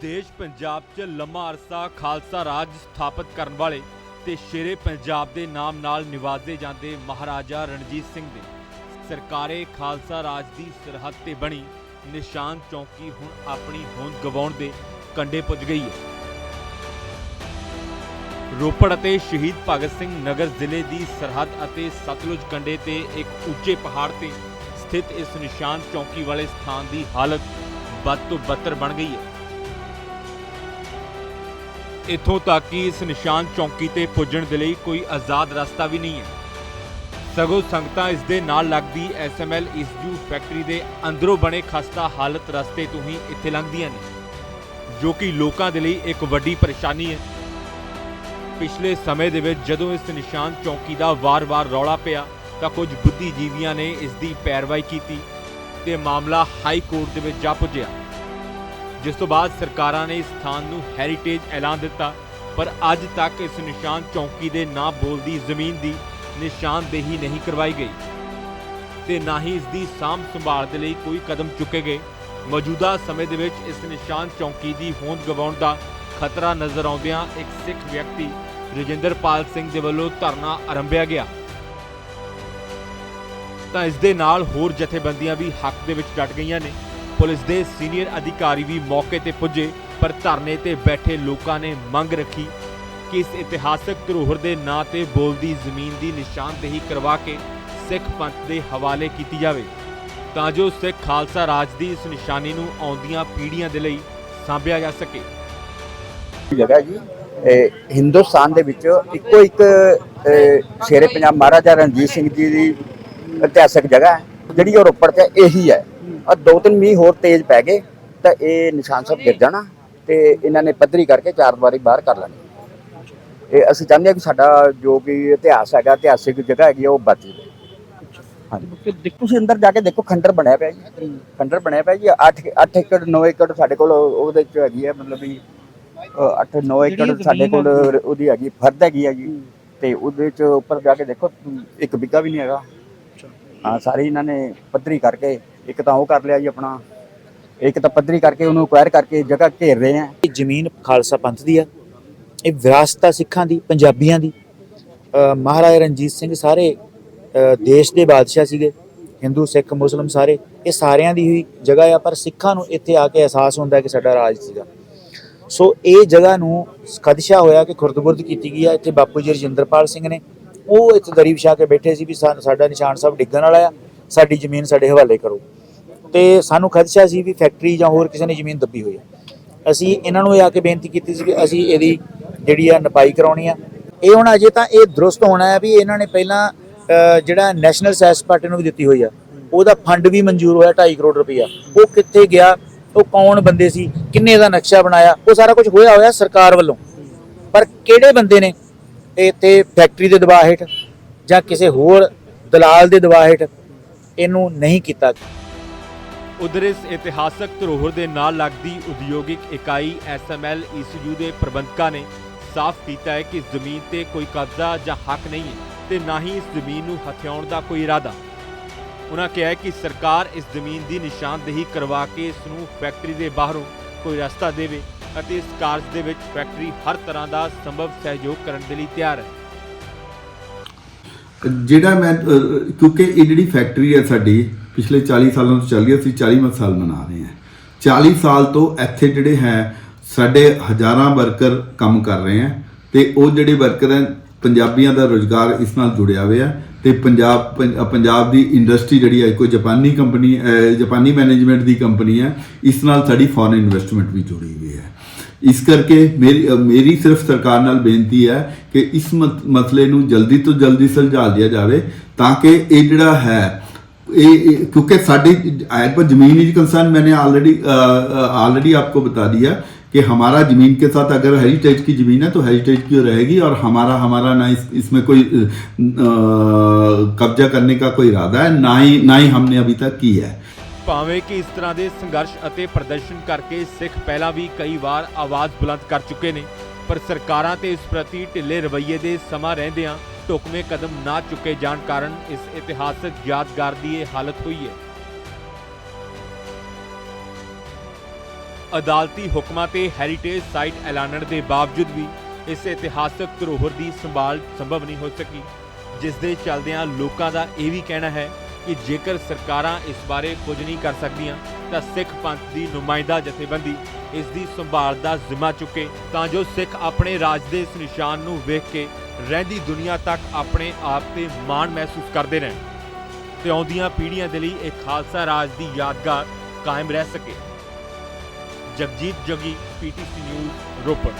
ਦੇਸ਼ ਪੰਜਾਬ 'ਚ ਲੰਮਾ ਅਰਸਾ ਖਾਲਸਾ ਰਾਜ ਸਥਾਪਿਤ ਕਰਨ ਵਾਲੇ ਤੇ ਸ਼ੇਰੇ ਪੰਜਾਬ ਦੇ ਨਾਮ ਨਾਲ ਨਿਵਾਜੇ ਜਾਂਦੇ ਮਹਾਰਾਜਾ ਰਣਜੀਤ ਸਿੰਘ ਦੇ। ਸਰਕਾਰੇ ਖਾਲਸਾ ਰਾਜ ਦੀ ਸਰਹੱਦ ਤੇ ਬਣੀ ਨਿਸ਼ਾਨ ਚੌਕੀ ਹੁਣ ਆਪਣੀ ਹੋਂਦ ਗਵਾਉਣ ਦੇ ਕੰਡੇ ਪੁੱਜ ਗਈ ਹੈ। ਰੋਪੜ ਅਤੇ ਸ਼ਹੀਦ ਭਗਤ ਸਿੰਘ ਨਗਰ ਜ਼ਿਲ੍ਹੇ ਦੀ ਸਰਹੱਦ ਅਤੇ ਸਤਲੁਜ ਕੰਢੇ ਤੇ ਇੱਕ ਉੱਚੇ ਪਹਾੜ ਤੇ ਸਥਿਤ ਇਸ ਨਿਸ਼ਾਨ ਚੌਕੀ ਵਾਲੇ ਸਥਾਨ ਦੀ ਹਾਲਤ ਬਦ ਤੋਂ ਬਦਤਰ ਬਣ ਗਈ ਹੈ। ਇੱਥੋਂ ਤੱਕ ਕਿ ਇਸ ਨਿਸ਼ਾਨ ਚੌਕੀ ਤੇ ਪੁੱਜਣ ਦੇ ਲਈ ਕੋਈ ਆਜ਼ਾਦ ਰਸਤਾ ਵੀ ਨਹੀਂ ਹੈ। ਸਗੋਂ ਸੰਗਤਾਂ ਇਸ ਦੇ ਨਾਲ ਲੱਗਦੀ ਐਸਐਮਐਲ ਇਸਜੂ ਫੈਕਟਰੀ ਦੇ ਅੰਦਰੋਂ ਬਣੇ ਖਸਤਾ ਹਾਲਤ ਰਸਤੇ ਤੋਂ ਹੀ ਇੱਥੇ ਲੰਘਦੀਆਂ ਨੇ, ਜੋ ਕਿ ਲੋਕਾਂ ਦੇ ਲਈ ਇੱਕ ਵੱਡੀ ਪਰੇਸ਼ਾਨੀ ਹੈ। ਪਿਛਲੇ ਸਮੇਂ ਦੇ ਵਿੱਚ ਜਦੋਂ ਇਸ ਨਿਸ਼ਾਨ ਚੌਕੀ ਦਾ ਵਾਰ-ਵਾਰ ਰੌਲਾ ਪਿਆ, ਤਾਂ ਕੁਝ ਬੁੱਧੀਜੀਵੀਆਂ ਨੇ ਇਸ ਦੀ ਪੈਰਵਾਈ ਕੀਤੀ ਤੇ ਮਾਮਲਾ ਹਾਈ ਕੋਰਟ ਦੇ ਵਿੱਚ ਜਾ ਪੁੱਜਿਆ। ਜਿਸ ਤੋਂ ਬਾਅਦ ਸਰਕਾਰਾਂ ਨੇ ਇਸ ਸਥਾਨ ਨੂੰ ਹੈਰੀਟੇਜ ਐਲਾਨ ਦਿੱਤਾ। ਪਰ ਅੱਜ ਤੱਕ ਇਸ ਨਿਸ਼ਾਨ ਚੌਕੀ ਦੇ ਨਾਂ ਬੋਲਦੀ ਜ਼ਮੀਨ ਦੀ ਨਿਸ਼ਾਨਦੇਹੀ ਨਹੀਂ ਕਰਵਾਈ ਗਈ ਤੇ ਨਾ ਹੀ ਇਸ ਦੀ ਸਾਂਭ ਸੰਭਾਲ ਦੇ ਲਈ ਕੋਈ ਕਦਮ ਚੁੱਕੇ ਗਏ। ਮੌਜੂਦਾ ਸਮੇਂ ਦੇ ਵਿੱਚ ਇਸ ਨਿਸ਼ਾਨ ਚੌਕੀ ਦੀ ਹੋਂਦ ਗਵਾਉਣ ਦਾ ਖਤਰਾ ਨਜ਼ਰ ਆਉਂਦਿਆਂ ਇੱਕ ਸਿੱਖ ਵਿਅਕਤੀ ਰਜਿੰਦਰਪਾਲ ਸਿੰਘ ਦੇ ਵੱਲੋਂ ਧਰਨਾ ਆਰੰਭਿਆ ਗਿਆ। ਤਾਂ ਇਸ ਦੇ ਨਾਲ ਹੋਰ ਜਥੇਬੰਦੀਆਂ ਵੀ ਹੱਕ ਦੇ ਵਿੱਚ ਡਟ ਗਈਆਂ ਨੇ। ਪੁਲਿਸ ਦੇ ਸੀਨੀਅਰ ਅਧਿਕਾਰੀ ਵੀ ਮੌਕੇ ਤੇ ਪੁੱਜੇ, ਪਰ ਧਰਨੇ ਤੇ ਬੈਠੇ ਲੋਕਾਂ ਨੇ ਮੰਗ ਰੱਖੀ ਕਿ ਇਸ ਇਤਿਹਾਸਕ ਧਰੋਹਰ ਦੇ ਨਾਂ ਤੇ ਬੋਲਦੀ ਜ਼ਮੀਨ ਦੀ ਨਿਸ਼ਾਨਦੇਹੀ ਕਰਵਾ ਕੇ ਸਿੱਖ ਪੰਥ ਦੇ ਹਵਾਲੇ ਕੀਤੀ ਜਾਵੇ, ਤਾਂ ਜੋ ਸਿੱਖ ਖਾਲਸਾ ਰਾਜ ਦੀ ਇਸ ਨਿਸ਼ਾਨੀ ਨੂੰ ਆਉਂਦੀਆਂ ਪੀੜ੍ਹੀਆਂ ਦੇ ਲਈ ਸਾਂਭਿਆ ਜਾ ਸਕੇ। ਜਗ੍ਹਾ ਜੀ ਹਿੰਦੁਸਤਾਨ ਦੇ ਵਿੱਚ ਇੱਕੋ ਇੱਕ ਸ਼ੇਰੇ ਪੰਜਾਬ ਮਹਾਰਾਜਾ ਰਣਜੀਤ ਸਿੰਘ ਜੀ ਦੀ ਇਤਿਹਾਸਕ ਜਗ੍ਹਾ ਹੈ, ਜਿਹੜੀ ਉਹ ਰੋਪੜ 'ਚ ਇਹੀ ਹੈ। ਔਰ ਦੋ ਤਿੰਨ ਮੀਂਹ ਹੋਰ ਤੇਜ਼ ਪੈ ਗਏ ਤਾਂ ਇਹ ਨਿਸ਼ਾਨ ਸਾਹਿਬ ਗਿਰ ਜਾਣਾ ਤੇ ਇਹਨਾਂ ਨੇ ਪੱਧਰੀ ਕਰਕੇ ਚਾਰ ਦੀਵਾਰੀ ਬਾਹਰ ਕਰ ਲੈਣੀ। ਇਹ ਅਸੀਂ ਚਾਹੁੰਦੇ ਹਾਂ ਕਿ ਸਾਡਾ ਜੋ ਕਿ ਇਤਿਹਾਸ ਹੈਗਾ ਇਤਿਹਾਸਿਕ ਜਗ੍ਹਾ ਹੈਗੀ ਆ, ਉਹ ਬਚ ਜਾਵੇ। ਹਾਂਜੀ। ਤੁਸੀਂ ਅੰਦਰ ਜਾ ਕੇ ਦੇਖੋ ਖੰਡਰ ਬਣਿਆ ਪਿਆ ਜੀ। ਖੰਡਰ ਬਣਿਆ ਪਿਆ ਜੀ 8 8 ਏਕੜ 9 ਏਕੜ ਸਾਡੇ ਕੋਲ ਉਹਦੇ ਚ ਹੈਗੀ ਹੈ ਮਤਲਬ ਵੀ 8 9 ਏਕੜ ਸਾਡੇ ਕੋਲ ਉਹਦੀ ਹੈਗੀ ਫਰਦ ਹੈਗੀ ਹੈ ਜੀ। ਤੇ ਉਹਦੇ ਚ ਉੱਪਰ ਜਾ ਕੇ ਦੇਖੋ ਇੱਕ ਬਿੱਗਾ ਵੀ ਨਹੀਂ ਹੈਗਾ। ਹਾਂ ਸਾਰੇ ਇਹਨਾਂ ਨੇ ਪੱਧਰੀ ਕਰਕੇ ਇੱਕ ਤਾਂ ਉਹ ਕਰ ਲਿਆ ਜੀ ਆਪਣਾ, ਇੱਕ ਤਾਂ ਪੱਧਰੀ ਕਰਕੇ ਉਹਨੂੰ ਅਕਵਾਇਰ ਕਰਕੇ ਜਗ੍ਹਾ ਘੇਰ ਰਹੇ ਆ। ਇਹ ਜ਼ਮੀਨ ਖਾਲਸਾ ਪੰਥ ਦੀ ਆ, ਇਹ ਵਿਰਾਸਤ ਆ ਸਿੱਖਾਂ ਦੀ, ਪੰਜਾਬੀਆਂ ਦੀ। ਮਹਾਰਾਜਾ ਰਣਜੀਤ ਸਿੰਘ ਸਾਰੇ ਦੇਸ਼ ਦੇ ਬਾਦਸ਼ਾਹ ਸੀਗੇ, ਹਿੰਦੂ, ਸਿੱਖ, ਮੁਸਲਮ ਸਾਰੇ, ਇਹ ਸਾਰਿਆਂ ਦੀ ਹੀ ਜਗ੍ਹਾ ਆ, ਪਰ ਸਿੱਖਾਂ ਨੂੰ ਇੱਥੇ ਆ ਕੇ ਅਹਿਸਾਸ ਹੁੰਦਾ ਕਿ ਸਾਡਾ ਰਾਜ ਸੀਗਾ। ਸੋ ਇਹ ਜਗ੍ਹਾ ਨੂੰ ਖਦਸ਼ਾ ਹੋਇਆ ਕਿ ਖੁਰਦਬੁਰਦ ਕੀਤੀ ਗਈ ਆ। ਇੱਥੇ ਬਾਪੂ ਜੀ ਰਜਿੰਦਰਪਾਲ ਸਿੰਘ ਨੇ, ਉਹ ਇੱਥੇ ਗਰੀਬ ਛਾ ਕੇ ਬੈਠੇ ਸੀ ਵੀ ਸਾਡਾ ਨਿਸ਼ਾਨ ਸਾਹਿਬ ਡਿੱਗਣ ਵਾਲਾ ਆ। ਸਾਡੀ ਜ਼ਮੀਨ ਸਾਡੇ ਹਵਾਲੇ ਕਰੋ। ਤੇ ਸਾਨੂੰ ਖਦਸ਼ਾ ਸੀ ਵੀ ਫੈਕਟਰੀ ਜਾਂ ਹੋਰ ਕਿਸੇ ਨੇ ਜ਼ਮੀਨ ਦੱਬੀ ਹੋਈ ਹੈ ਅਸੀਂ ਇਹਨਾਂ ਨੂੰ ਇਹ ਆ ਕੇ ਬੇਨਤੀ ਕੀਤੀ ਸੀ ਕਿ ਅਸੀਂ ਇਹਦੀ ਜਿਹੜੀ ਆ ਨਪਾਈ ਕਰਾਉਣੀ ਆ। ਇਹ ਹੁਣ ਅਜੇ ਤਾਂ ਇਹ ਦਰੁਸਤ ਹੋਣਾ ਹੈ ਵੀ ਇਹਨਾਂ ਨੇ ਪਹਿਲਾਂ ਜਿਹੜਾ ਨੈਸ਼ਨਲ ਸੈਸ ਪਾਰਟੀ ਨੂੰ ਵੀ ਦਿੱਤੀ ਹੋਈ ਆ। ਉਹਦਾ ਫੰਡ ਵੀ ਮਨਜ਼ੂਰ ਹੋਇਆ 2.5 ਕਰੋੜ ਰੁਪਈਆ। ਉਹ ਕਿੱਥੇ ਗਿਆ? ਉਹ ਕੌਣ ਬੰਦੇ ਸੀ? ਕਿੰਨੇ ਦਾ ਨਕਸ਼ਾ ਬਣਾਇਆ? ਉਹ ਸਾਰਾ ਕੁਝ ਹੋਇਆ ਹੋਇਆ ਸਰਕਾਰ ਵੱਲੋਂ। ਪਰ ਕਿਹੜੇ ਬੰਦੇ ਨੇ? ਇੱਥੇ ਫੈਕਟਰੀ ਦੇ ਦਬਾਅ ਹੇਠ ਜਾਂ ਕਿਸੇ ਹੋਰ ਦਲਾਲ ਦੇ ਦਬਾਅ ਹੇਠ ਇਹਨੂੰ ਨਹੀਂ ਕੀਤਾ ਉਧਰ ਇਸ ਇਤਿਹਾਸਕ ਧਰੋਹਰ ਦੇ ਨਾਲ ਲੱਗਦੀ ਉਦਯੋਗਿਕ ਇਕਾਈ ਐਸਐਮਐਲ ਈਸੀਯੂ ਦੇ ਪ੍ਰਬੰਧਕਾਂ ਨੇ ਸਾਫ਼ ਕੀਤਾ ਹੈ ਕਿ ਜ਼ਮੀਨ ਤੇ ਕੋਈ ਕਬਜ਼ਾ ਜਾਂ ਹੱਕ ਨਹੀਂ ਹੈ ਤੇ ਨਾ ਹੀ ਇਸ ਜ਼ਮੀਨ ਨੂੰ ਹਥਿਆਉਣ ਦਾ ਕੋਈ ਇਰਾਦਾ। ਉਹਨਾਂ ਕਿਹਾ ਕਿ ਸਰਕਾਰ ਇਸ ਜ਼ਮੀਨ ਦੀ ਨਿਸ਼ਾਨਦੇਹੀ ਕਰਵਾ ਕੇ ਇਸ ਨੂੰ ਫੈਕਟਰੀ ਦੇ ਬਾਹਰੋਂ ਕੋਈ ਰਸਤਾ ਦੇਵੇ ਅਤੇ ਇਸ ਕਾਰਜ ਦੇ ਵਿੱਚ ਫੈਕਟਰੀ ਹਰ ਤਰ੍ਹਾਂ ਦਾ ਸੰਭਵ ਸਹਿਯੋਗ ਕਰਨ ਦੇ ਲਈ ਤਿਆਰ ਹੈ। ਜਿਹੜਾ ਮੈਂ ਅਹ, ਕਿਉਂਕਿ ਇਹ ਜਿਹੜੀ ਫੈਕਟਰੀ ਹੈ ਸਾਡੀ ਪਿਛਲੇ 40 ਸਾਲਾਂ ਤੋਂ ਚੱਲ ਰਹੀ ਹੈ ਅਸੀਂ 40ਵਾਂ ਸਾਲ ਮਨਾ ਰਹੇ ਹਾਂ। 40 ਸਾਲ ਤੋਂ ਇੱਥੇ ਜਿਹੜੇ ਹੈ ਸਾਡੇ ਹਜ਼ਾਰਾਂ ਵਰਕਰ ਕੰਮ ਕਰ ਰਹੇ ਹੈ ਤੇ ਉਹ ਜਿਹੜੇ ਵਰਕਰ ਹੈ ਪੰਜਾਬੀਆਂ ਦਾ ਰੋਜ਼ਗਾਰ ਇਸ ਨਾਲ ਜੁੜਿਆ ਹੋਇਆ ਹੈ ਤੇ ਪੰਜਾਬ ਪੰ- ਪੰਜਾਬ ਦੀ ਇੰਡਸਟਰੀ ਜਿਹੜੀ ਹੈ ਕੋਈ ਜਾਪਾਨੀ ਕੰਪਨੀ ਅਹ, ਜਾਪਾਨੀ ਮੈਨੇਜਮੈਂਟ ਦੀ ਕੰਪਨੀ ਹੈ ਇਸ ਨਾਲ ਸਾਡੀ ਫੋਰਨ ਇਨਵੈਸਟਮੈਂਟ ਵੀ ਜੁੜੀ ਹੋਈ ਹੈ। ਇਸ ਕਰਕੇ ਮੇਰੀ ਅ, ਮੇਰੀ ਸਿਰਫ ਸਰਕਾਰ ਨਾਲ ਬੇਨਤੀ ਹੈ ਕਿ ਇਸ ਮਤ- ਮਸਲੇ ਨੂੰ ਜਲਦੀ ਤੋਂ ਜਲਦੀ ਸੁਲਝਾ ਲਿਆ ਜਾਵੇ ਤਾਂ ਕਿ ਇਹ ਜਿਹੜਾ ਹੈ ਇਹ ਇਹ- क्योंकि साड़ी एज पर जमीनी कंसर्न मैंने ऑलरेडी ऑलरेडी आपको बता दिया कि हमारा ज़मीन के साथ अगर हेरिटेज की ज़मीन है तो हेरिटेज की रहेगी और हमारा हमारा ना इस, इसमें कोई अ, अ, कब्जा करने का कोई इरादा है ना ही ना ही हमने अभी तक की है ਭਾਵੇਂ ਕਿ ਇਸ ਤਰ੍ਹਾਂ ਦੇ ਸੰਘਰਸ਼ ਅਤੇ ਪ੍ਰਦਰਸ਼ਨ ਕਰਕੇ ਸਿੱਖ ਪਹਿਲਾਂ ਵੀ ਕਈ ਵਾਰ ਆਵਾਜ਼ ਬੁਲੰਦ ਕਰ ਚੁੱਕੇ ਨੇ, ਪਰ ਸਰਕਾਰਾਂ ਤੇ ਇਸ ਪ੍ਰਤੀ ਢਿੱਲੇ ਰਵੱਈਏ ਦੇ ਸਮਾਂ ਰਹਿੰਦਿਆਂ ਢੁਕਵੇਂ ਕਦਮ ਨਾ ਚੁੱਕੇ ਜਾਣ ਕਾਰਨ ਇਸ ਇਤਿਹਾਸਕ ਯਾਦਗਾਰ ਦੀ ਇਹ ਹਾਲਤ ਹੋਈ ਹੈ। ਅਦਾਲਤੀ ਹੁਕਮਾਂ ਤੇ ਹੈਰੀਟੇਜ ਸਾਈਟ ਐਲਾਨਣ ਦੇ ਬਾਵਜੂਦ ਵੀ ਇਸ ਇਤਿਹਾਸਕ ਧਰੋਹਰ ਦੀ ਸੰਭਾਲ ਸੰਭਵ ਨਹੀਂ ਹੋ ਸਕੀ, ਜਿਸ ਦੇ ਚੱਲਦਿਆਂ ਲੋਕਾਂ ਦਾ ਇਹ ਵੀ ਕਹਿਣਾ ਹੈ ਕਿ ਜੇਕਰ ਸਰਕਾਰਾਂ ਇਸ ਬਾਰੇ ਕੁਝ ਨਹੀਂ ਕਰ ਸਕਦੀਆਂ, ਤਾਂ ਸਿੱਖ ਪੰਥ ਦੀ ਨੁਮਾਇੰਦਾ ਜਥੇਬੰਦੀ ਇਸ ਦੀ ਸੰਭਾਲ ਦਾ ਜ਼ਿੰਮਾ ਚੁੱਕੇ, ਤਾਂ ਜੋ ਸਿੱਖ ਆਪਣੇ ਰਾਜ ਦੇ ਇਸ ਨਿਸ਼ਾਨ ਨੂੰ ਵੇਖ ਕੇ ਰਹਿੰਦੀ ਦੁਨੀਆ ਤੱਕ ਆਪਣੇ ਆਪ ਤੇ ਮਾਣ ਮਹਿਸੂਸ ਕਰਦੇ ਰਹਿਣ ਤੇ ਆਉਂਦੀਆਂ ਪੀੜ੍ਹੀਆਂ ਦੇ ਲਈ ਇਹ ਖਾਲਸਾ ਰਾਜ ਦੀ ਯਾਦਗਾਰ ਕਾਇਮ ਰਹਿ ਸਕੇ। Jagjit Jaggi, PTC news, Ropar.